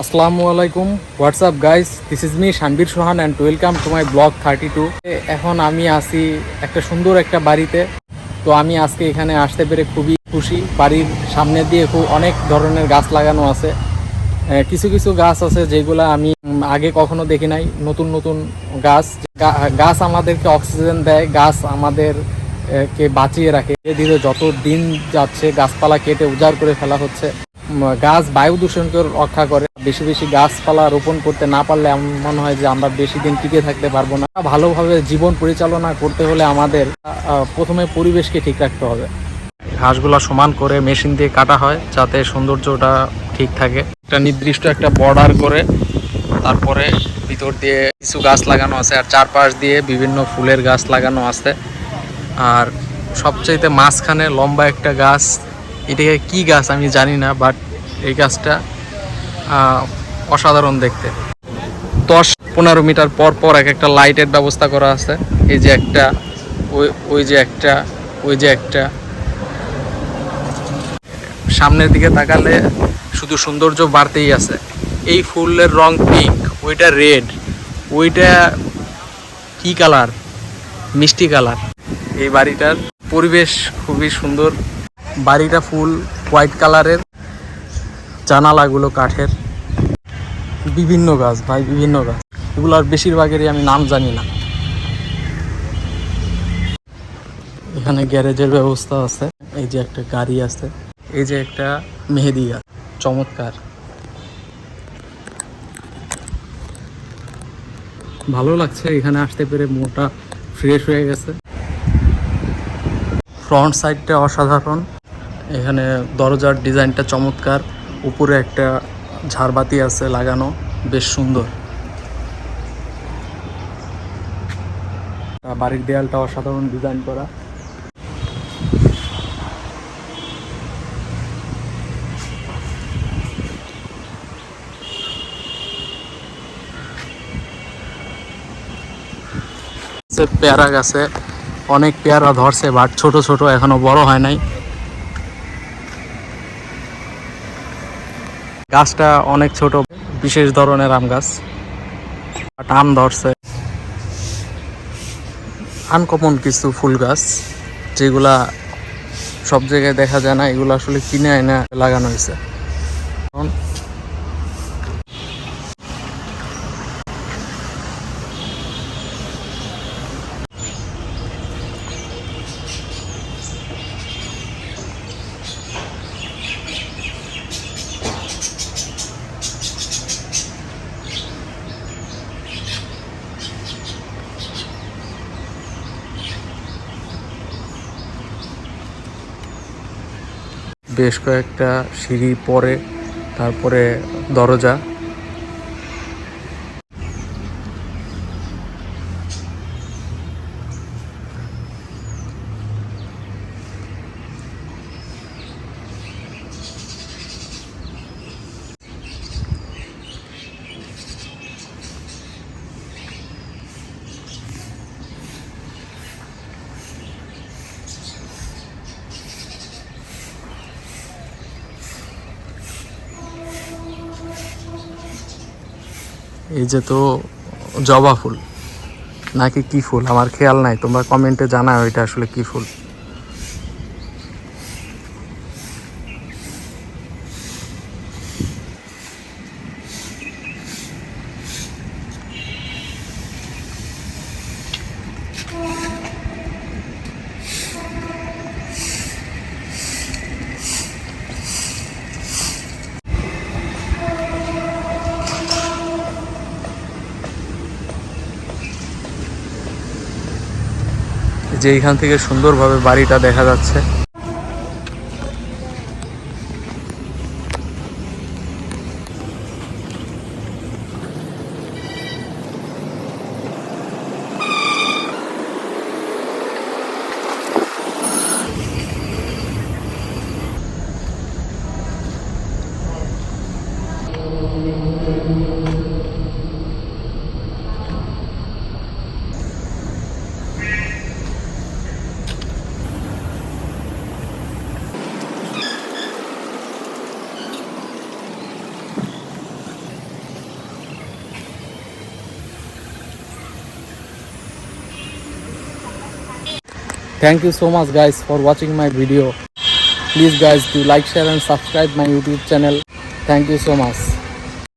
আসসালামু আলাইকুম। What's up guys this is me Shanbir Sohan and welcome to my blog thirty two এখন আমি আসি একটা সুন্দর একটা বাড়িতে। তো আমি আজকে এখানে আসতে পেরে খুবই খুশি। বাড়ির সামনে দিয়ে খুব অনেক ধরনের গাছ লাগানো আছে। কিছু কিছু গাছ আছে যেগুলো আমি আগে কখনো দেখি নাই। নতুন নতুন গাছ। গাছ আমাদেরকে অক্সিজেন দেয়। গাছ আমাদের কে বাঁচিয়ে রাখে। ধীরে ধীরে যত দিন যাচ্ছে গাছপালা কেটে উজাড় করে ফেলা হচ্ছে। গাছ বায়ু দূষণকে রক্ষা করে। বেশি বেশি গাছপালা রোপণ করতে না পারলে আমার মনে হয় যে আমরা বেশি দিন টিকে থাকতে পারব না। ভালোভাবে জীবন পরিচালনা করতে হলে আমাদের প্রথমে পরিবেশকে ঠিক রাখতে হবে। ঘাসগুলো সমান করে মেশিন দিয়ে কাটা হয় যাতে সৌন্দর্যটা ঠিক থাকে। একটা নির্দিষ্ট একটা বর্ডার করে তারপরে ভিতর দিয়ে কিছু গাছ লাগানো আছে আর চারপাশ দিয়ে বিভিন্ন ফুলের গাছ লাগানো আছে। আর সবচাইতে মাঝখানে লম্বা একটা গাছ এটাকে কি গাছ আমি জানি না বাট এই গাছটা অসাধারণ দেখতে। দশ পনেরো মিটার পর পর এক একটা লাইটের ব্যবস্থা করা আছে। এই যে একটা, ওই ওই যে একটা, ওই যে একটা। সামনের দিকে তাকালে শুধু সৌন্দর্য বাড়তেই আছে। এই ফুলের রং পিঙ্ক ওইটা রেড ওইটা কি কালার মিষ্টি কালার এই বাড়িটার পরিবেশ খুবই সুন্দর। বাড়িটা ফুল হোয়াইট কালারের, জানালাগুলো কাঠের। বিভিন্ন গাছ ভাই, বিভিন্ন গাছ। এগুলোর বেশিরভাগেরই আমি নাম জানি না। এখানে গ্যারেজের ব্যবস্থা আছে। এই যে একটা গাড়ি আছে। এই যে একটা মেহেদি গাছ। চমৎকার। ভালো লাগছে, এখানে আসতে পেরে মোটা ফ্রেশ হয়ে গেছে। ফ্রন্ট সাইডটা অসাধারণ। এখানে দরজার ডিজাইনটা চমৎকার। উপরে একটা ঝাড়বাতি আছে লাগানো, বেশ সুন্দর। বাড়ির দেয়ালটা অসাধারণ ডিজাইন করা। পেয়ারা গাছে অনেক পেয়ারা ধরছে, বাট ছোট ছোট এখনও বড় হয় নাই। গাছটা অনেক ছোট, বিশেষ ধরনের আম গাছ। আম ধরছে। আনকমন কিছু ফুল গাছ, যেগুলা সব জায়গায় দেখা যায় না, এগুলো আসলে কিনে এনে লাগানো হয়েছে। কারণ বেশ কয়েকটা সিঁড়ি পরে তারপরে দরজা। এই যে তো জবা ফুল, নাকি কি ফুল? আমার খেয়াল নাই, তোমরা কমেন্টে জানাও এটা আসলে কি ফুল। যে এইখান থেকে সুন্দরভাবে বাড়িটা দেখা যাচ্ছে। Thank you so much guys for watching my video. Please guys do like, share and subscribe my YouTube channel. Thank you so much.